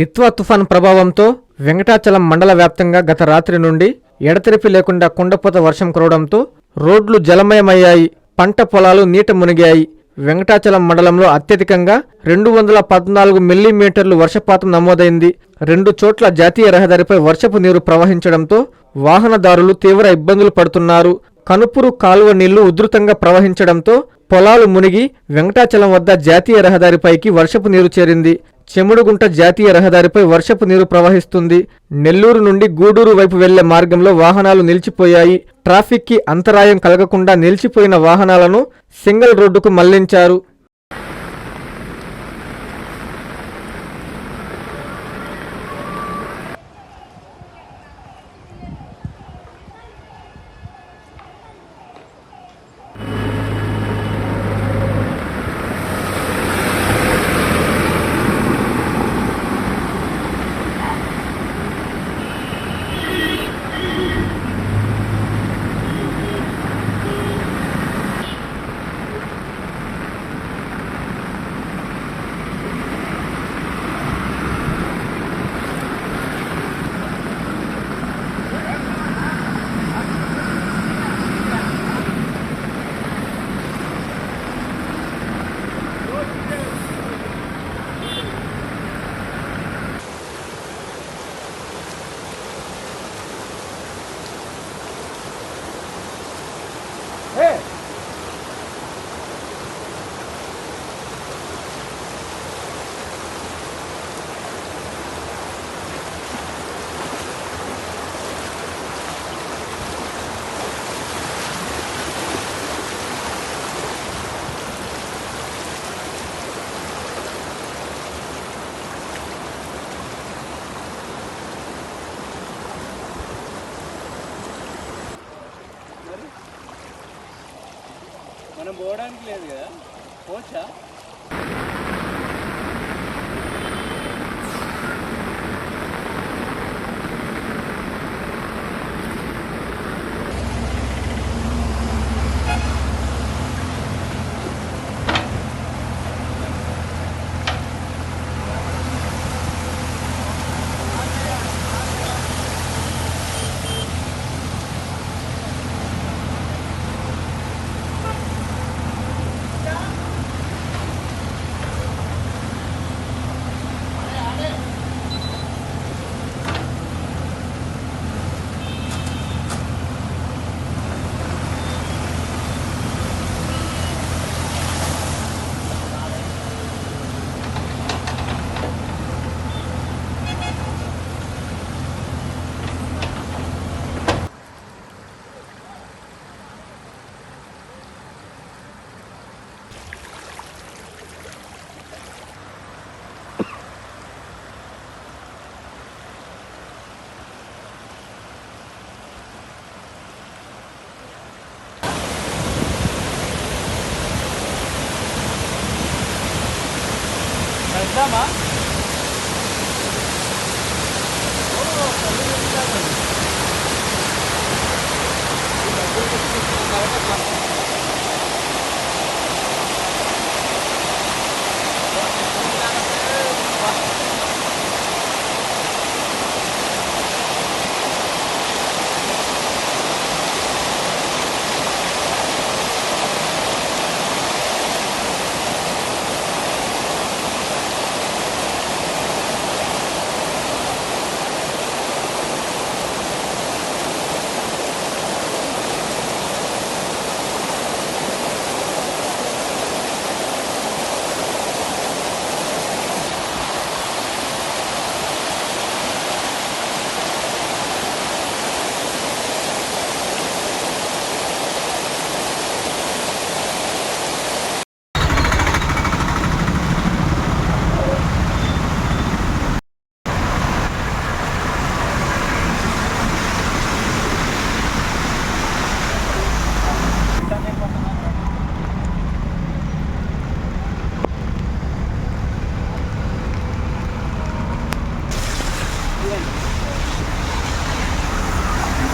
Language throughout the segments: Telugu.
దిత్వా తుఫాన్ ప్రభావంతో వెంకటాచలం మండల వ్యాప్తంగా గత రాత్రి నుండి ఎడతెరిపి లేకుండా కుండపోత వర్షం కురవడంతో రోడ్లు జలమయమయ్యాయి పంట పొలాలు నీట మునిగాయి. వెంకటాచలం మండలంలో అత్యధికంగా రెండు వందల పద్నాలుగు మిల్లీమీటర్లు వర్షపాతం నమోదైంది. రెండు చోట్ల జాతీయ రహదారిపై వర్షపు నీరు ప్రవహించడంతో వాహనదారులు తీవ్ర ఇబ్బందులు పడుతున్నారు. కనుపురు కాలువ నీళ్ళు ఉధృతంగా ప్రవహించడంతో పొలాలు మునిగి వెంకటాచలం వద్ద జాతీయ రహదారిపైకి వర్షపు నీరు చేరింది. చెముడుగుంట జాతీయ రహదారిపై వర్షపు నీరు ప్రవహిస్తుంది. నెల్లూరు నుండి గూడూరు వైపు వెళ్ళే మార్గంలో వాహనాలు నిలిచిపోయాయి. ట్రాఫిక్కి అంతరాయం కలగకుండా నిలిచిపోయిన వాహనాలను సింగిల్ రోడ్డుకు మళ్ళించారు. మనం పోవడానికి లేదు కదా పోవచ్చా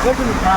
கேட்டுக்கிட்டா